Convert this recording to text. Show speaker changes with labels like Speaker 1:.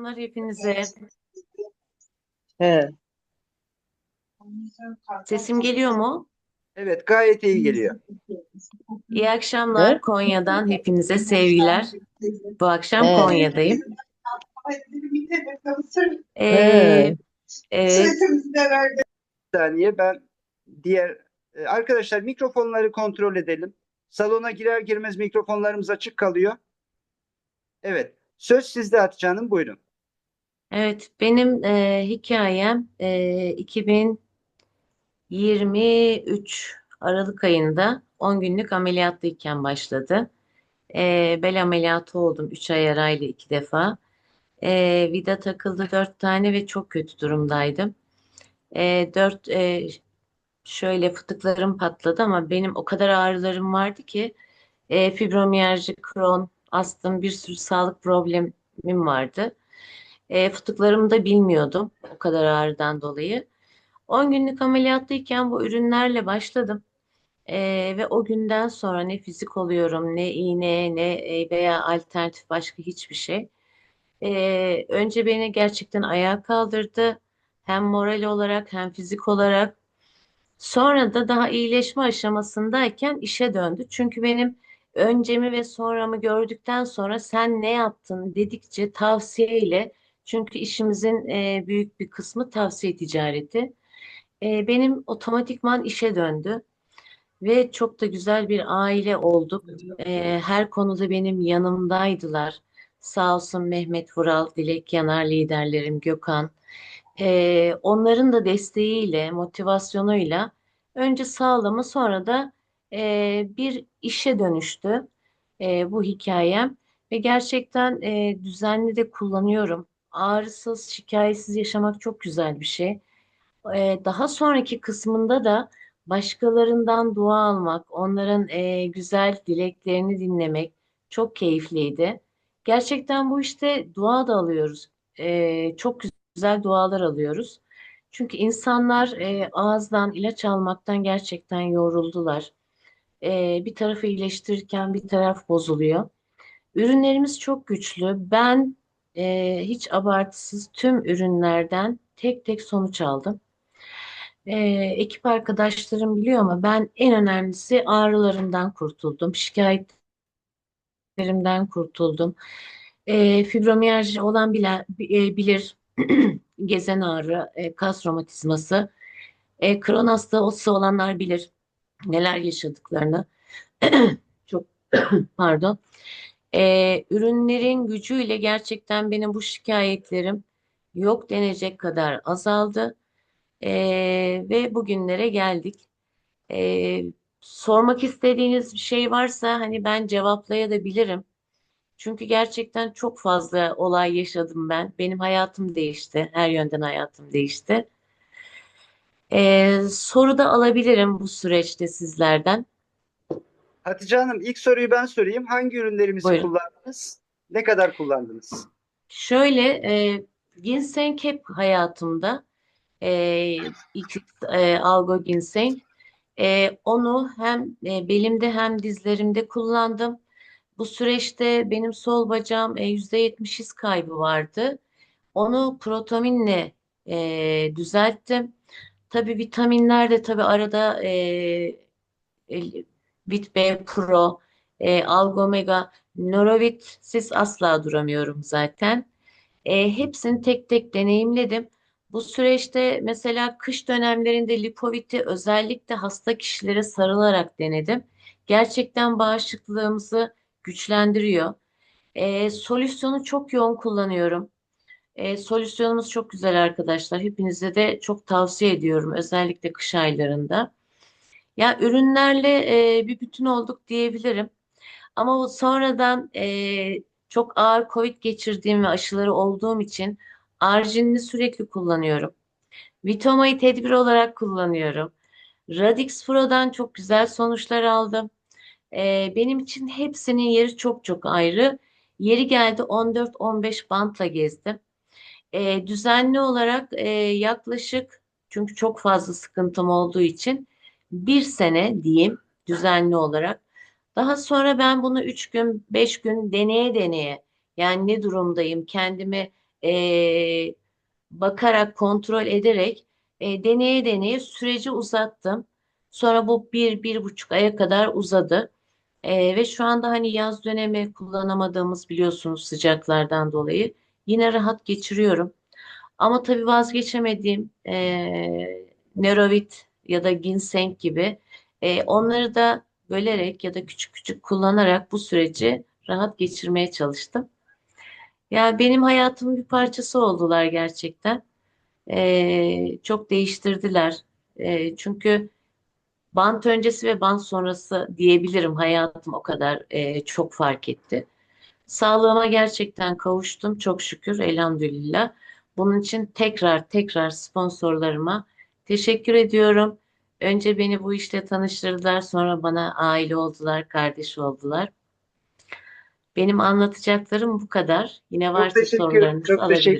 Speaker 1: akşamlar hepinize.
Speaker 2: He.
Speaker 1: Sesim geliyor mu?
Speaker 3: Evet, gayet iyi geliyor.
Speaker 1: İyi akşamlar
Speaker 2: Ne?
Speaker 1: Konya'dan hepinize sevgiler. Bu akşam
Speaker 2: Evet.
Speaker 1: Konya'dayım. Ee,
Speaker 2: Evet.
Speaker 1: evet,
Speaker 3: Bir saniye ben diğer e, arkadaşlar mikrofonları kontrol edelim. Salona girer girmez mikrofonlarımız açık kalıyor. Evet. Söz sizde Hatice Hanım buyurun.
Speaker 1: Evet benim e, hikayem e, 2023 Aralık ayında 10 günlük ameliyatlıyken başladı. E, bel ameliyatı oldum 3 ay arayla 2 defa. E, vida takıldı 4 tane ve çok kötü durumdaydım. E, 4 e, şöyle fıtıklarım patladı ama benim o kadar ağrılarım vardı ki e, fibromiyalji, Crohn, astım bir sürü sağlık problemim vardı. E, fıtıklarımı da bilmiyordum o kadar ağrıdan dolayı. 10 günlük ameliyattayken bu ürünlerle başladım. E, ve o günden sonra ne fizik oluyorum, ne iğne, ne e, veya alternatif başka hiçbir şey. E, önce beni gerçekten ayağa kaldırdı. Hem moral olarak hem fizik olarak. Sonra da daha iyileşme aşamasındayken işe döndü. Çünkü benim öncemi ve sonramı gördükten sonra sen ne yaptın dedikçe tavsiyeyle çünkü işimizin e, büyük bir kısmı tavsiye ticareti. E, benim otomatikman işe döndü ve çok da güzel bir aile olduk. E, her konuda benim yanımdaydılar. Sağ olsun Mehmet Vural, Dilek Yanar liderlerim, Gökhan. E, onların da desteğiyle, motivasyonuyla önce sağlama sonra da e, bir işe dönüştü e, bu hikayem ve gerçekten e, düzenli de kullanıyorum. Ağrısız, şikayetsiz yaşamak çok güzel bir şey. E, daha sonraki kısmında da başkalarından dua almak, onların e, güzel dileklerini dinlemek çok keyifliydi. Gerçekten bu işte dua da alıyoruz. E, çok güzel dualar alıyoruz. Çünkü insanlar e, ağızdan ilaç almaktan gerçekten yoruldular. E, bir tarafı iyileştirirken bir taraf bozuluyor. Ürünlerimiz çok güçlü. Ben e, hiç abartısız tüm ürünlerden tek tek sonuç aldım. E, ekip arkadaşlarım biliyor ama ben en önemlisi ağrılarımdan kurtuldum. Şikayetlerimden kurtuldum. E, fibromiyalji olan bile, e, bilir gezen ağrı, e, kas romatizması. E, Crohn hastası olanlar bilir neler yaşadıklarını. Çok pardon. E, ürünlerin gücüyle gerçekten benim bu şikayetlerim yok denecek kadar azaldı. E, ve bugünlere geldik. E, sormak istediğiniz bir şey varsa hani ben cevaplayabilirim. Çünkü gerçekten çok fazla olay yaşadım ben. Benim hayatım değişti. Her yönden hayatım değişti. Ee, soru da alabilirim bu süreçte sizlerden.
Speaker 3: Hatice Hanım ilk soruyu ben sorayım. Hangi ürünlerimizi
Speaker 1: Buyurun.
Speaker 3: kullandınız? Ne kadar kullandınız?
Speaker 1: Şöyle, e, ginseng hep hayatımda. E, iki, e, algo ginseng. E, onu hem e, belimde hem dizlerimde kullandım. Bu süreçte benim sol bacağım e, %70 his kaybı vardı. Onu protaminle e, düzelttim. Tabii vitaminler de tabii arada e, e, Vit B Pro, e, Algomega, Norovitsiz asla duramıyorum zaten. E, hepsini tek tek deneyimledim. Bu süreçte mesela kış dönemlerinde Lipovit'i özellikle hasta kişilere sarılarak denedim. Gerçekten bağışıklığımızı güçlendiriyor. E, solüsyonu çok yoğun kullanıyorum. E, solüsyonumuz çok güzel arkadaşlar. Hepinize de çok tavsiye ediyorum. Özellikle kış aylarında. Ya ürünlerle e, bir bütün olduk diyebilirim. Ama o sonradan e, çok ağır COVID geçirdiğim ve aşıları olduğum için arginini sürekli kullanıyorum. Vitoma'yı tedbir olarak kullanıyorum. Radix Pro'dan çok güzel sonuçlar aldım. E, benim için hepsinin yeri çok çok ayrı. Yeri geldi 14-15 bantla gezdim. E, düzenli olarak e, yaklaşık çünkü çok fazla sıkıntım olduğu için bir sene diyeyim düzenli olarak. Daha sonra ben bunu üç gün, beş gün deneye deneye yani ne durumdayım, kendimi e, bakarak, kontrol ederek e, deneye deneye süreci uzattım. Sonra bu bir, bir buçuk aya kadar uzadı. E, ve şu anda hani yaz dönemi kullanamadığımız biliyorsunuz sıcaklardan dolayı yine rahat geçiriyorum. Ama tabii vazgeçemediğim e, Nerovit ya da ginseng gibi e, onları da bölerek ya da küçük küçük kullanarak bu süreci rahat geçirmeye çalıştım. Yani benim hayatımın bir parçası oldular gerçekten. E, çok değiştirdiler. E, çünkü bant öncesi ve bant sonrası diyebilirim hayatım o kadar e, çok fark etti. Sağlığıma gerçekten kavuştum çok şükür elhamdülillah. Bunun için tekrar tekrar sponsorlarıma teşekkür ediyorum. Önce beni bu işle tanıştırdılar, sonra bana aile oldular, kardeş oldular. Benim anlatacaklarım bu kadar. Yine varsa
Speaker 3: teşekkür,
Speaker 1: sorularınızı
Speaker 3: çok
Speaker 1: alabilirim.